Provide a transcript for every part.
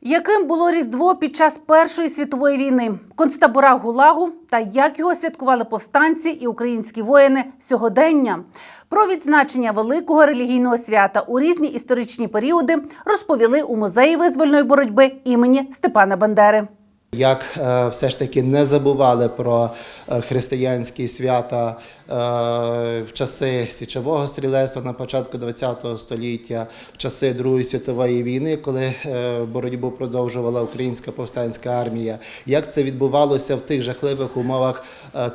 Яким було Різдво під час Першої світової війни, концтабора Гулагу та як його святкували повстанці і українські воїни сьогодення? Про відзначення великого релігійного свята у різні історичні періоди розповіли у музеї визвольної боротьби імені Степана Бандери. Як е, все ж таки не забували про е, християнські свята е, в часи січового стрілецтва на початку ХХ століття, в часи Другої світової війни, коли боротьбу продовжувала українська повстанська армія, як це відбувалося в тих жахливих умовах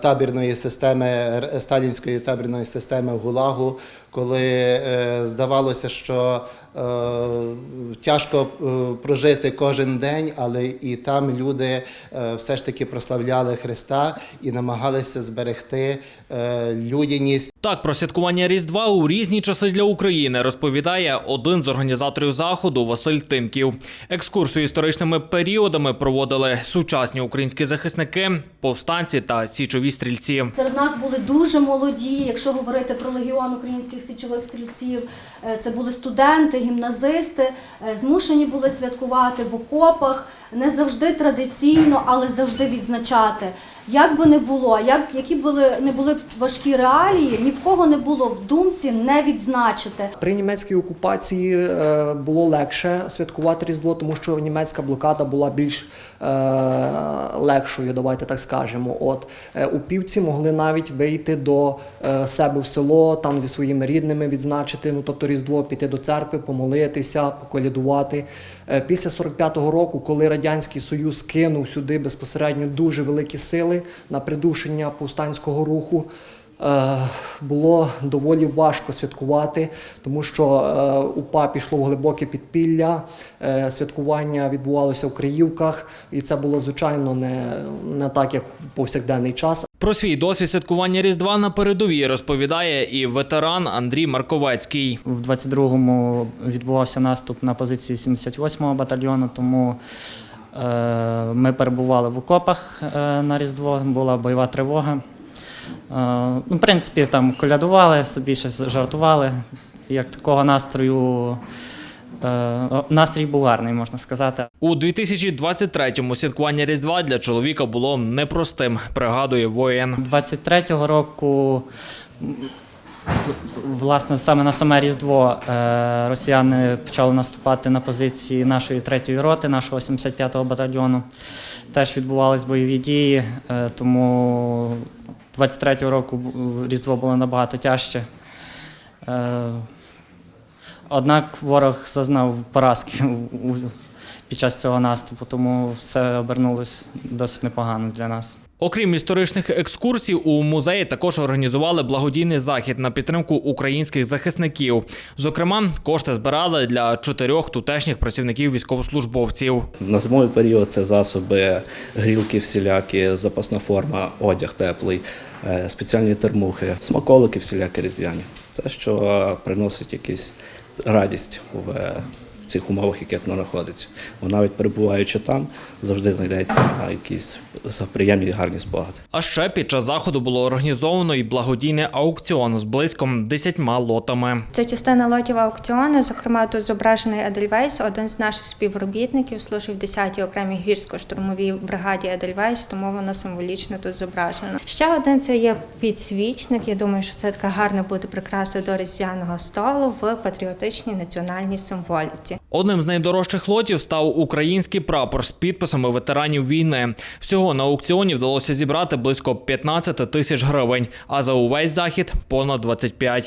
табірної системи сталінської табірної системи Гулагу, коли здавалося, що тяжко е, прожити кожен день, але і там люди е, все ж таки прославляли Христа і намагалися зберегти е, людяність. Так, про святкування Різдва у різні часи для України розповідає один з організаторів заходу Василь Тимків. Екскурсію історичними періодами проводили сучасні українські захисники, повстанці та січові стрільці. Серед нас були дуже молоді, якщо говорити про легіон українських січових стрільців, е, це були студенти, гімназисти, е, змушені були святкувати в окопах, не завжди традиційно, але завжди відзначати. Як би не було, як, які були не були важкі реалії, ні в кого не було в думці не відзначити. При німецькій окупації е, було легше святкувати Різдво, тому що німецька блокада була більш е, легшою, давайте так скажемо. От е, упівці могли навіть вийти до е, себе в село, там зі своїми рідними відзначити, ну тобто Різдво, піти до церкви, помолитися, поколядувати. Після 45-го року, коли радянський союз кинув сюди безпосередньо дуже великі сили на придушення повстанського руху. Е, було доволі важко святкувати, тому що е, УПА пішло в глибоке підпілля. е, Святкування відбувалося в Криївках, і це було звичайно не, не так, як в повсякденний час. Про свій досвід святкування Різдва на передовій розповідає і ветеран Андрій Марковецький. В 22-му відбувався наступ на позиції 78-го батальйону, тому ми перебували в окопах е, на Різдво, була бойова тривога. Е, ну, в принципі, там колядували, собі щось жартували. Як такого настрою, е, настрій був гарний, можна сказати. У 2023-му святкування Різдва для чоловіка було непростим, пригадує воїн. 23-го року, власне, саме на саме Різдво е, росіяни почали наступати на позиції нашої третьої роти, нашого 75-го батальйону. Теж відбувались бойові дії, е, тому 23-го року Різдво було набагато тяжче. Е, Однак ворог зазнав поразки під час цього наступу, тому все обернулось досить непогано для нас. Окрім історичних екскурсій, у музеї також організували благодійний захід на підтримку українських захисників. Зокрема, кошти збирали для чотирьох тутешніх працівників військовослужбовців. На зимовий період це засоби, грілки всілякі, запасна форма, одяг теплий, е, спеціальні термухи, смаколики всілякі різдвяні. Це що приносить якусь радість в цих умовах, в яких воно знаходиться. Бо навіть перебуваючи там, завжди знайдеться якісь приємні і гарні спогади. А ще під час заходу було організовано і благодійний аукціон з близько десятьма лотами. Це частина лотів аукціону. Зокрема, тут зображений Едельвейс, один з наших співробітників, служив в 10-й окремій гірсько-штурмовій бригаді Едельвейс, тому воно символічно тут зображено. Ще один це є підсвічник. Я думаю, що це така гарна буде прикраса до різдвяного столу в патріотичній національній символіці. Одним з найдорожчих лотів став український прапор з підписами ветеранів війни. Всього на аукціоні вдалося зібрати близько 15 тисяч гривень, а за увесь захід понад 25.